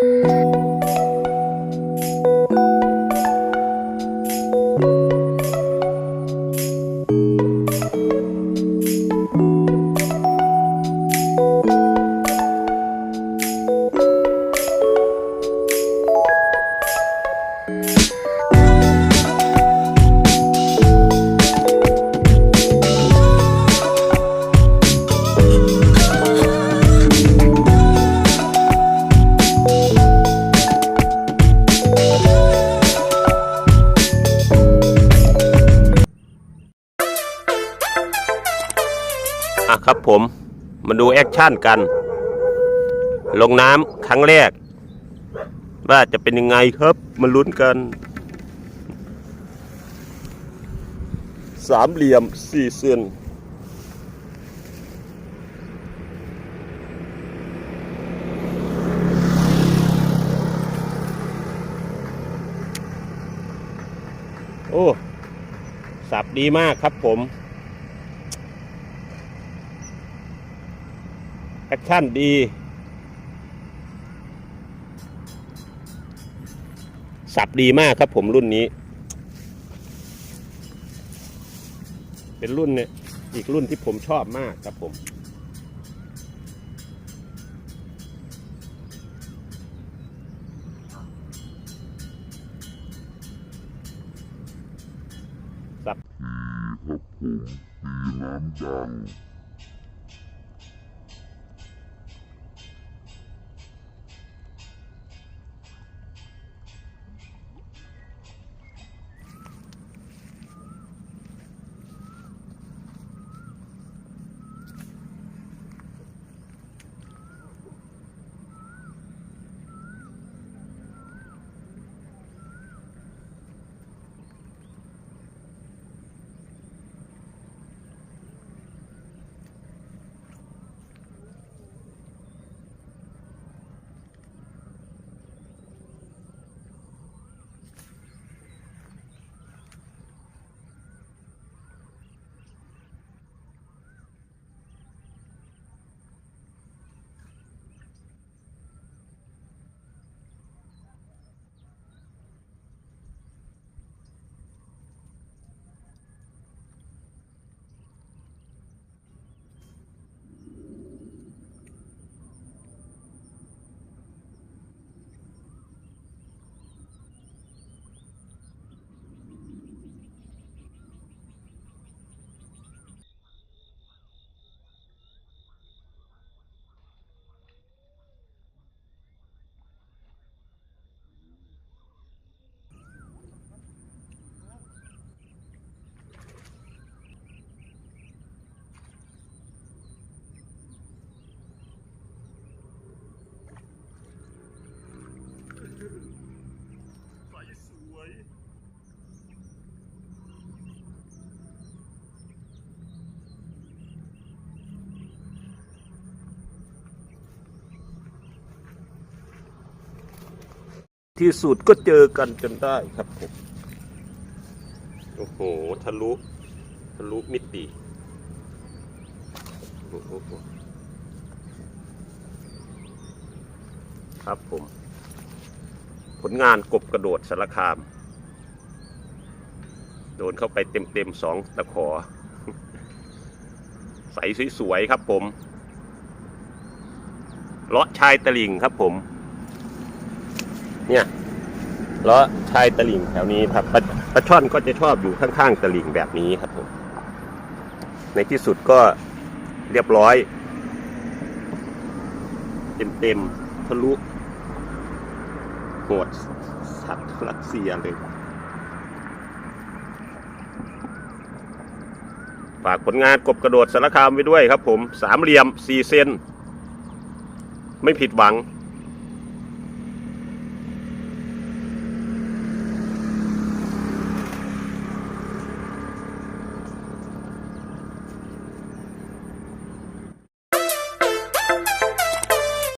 อะ ครับผมมาดูแอคชั่นกัน ลงน้ำครั้งแรก ว่าจะเป็นยังไงครับมาลุ้นกัน สามเหลี่ยมสี่เซนโอ้ สับดีมากครับผม แอคชั่นดี สับดีมากครับผมรุ่นนี้ เป็นรุ่นเนี่ยอีกรุ่นที่ผมชอบมากครับผมสับครับผมตีน้ำดัง ที่สุดก็เจอกันจนได้ครับผมโอ้โหทะลุทะลุมิติครับผม ผลงานกบกระโดดสารคาม โดนเข้าไปเต็มๆสองตะขอ ใสสวยๆครับผมเลาะชายตะลิ่งครับผม เนี่ยลาะชายตลิ่งแถวนี้ครับปลาปลาช่อนก็จะชอบอยู่ข้างๆตลิ่งแบบนี้ครับผมในที่สุดก็เรียบร้อย เต็มๆทะลุโหดสัตว์รัสเซียเลย ฝากผลงานกบกระโดดสารคามไว้ด้วยครับผม สามเหลี่ยมสี่เซน ไม่ผิดหวัง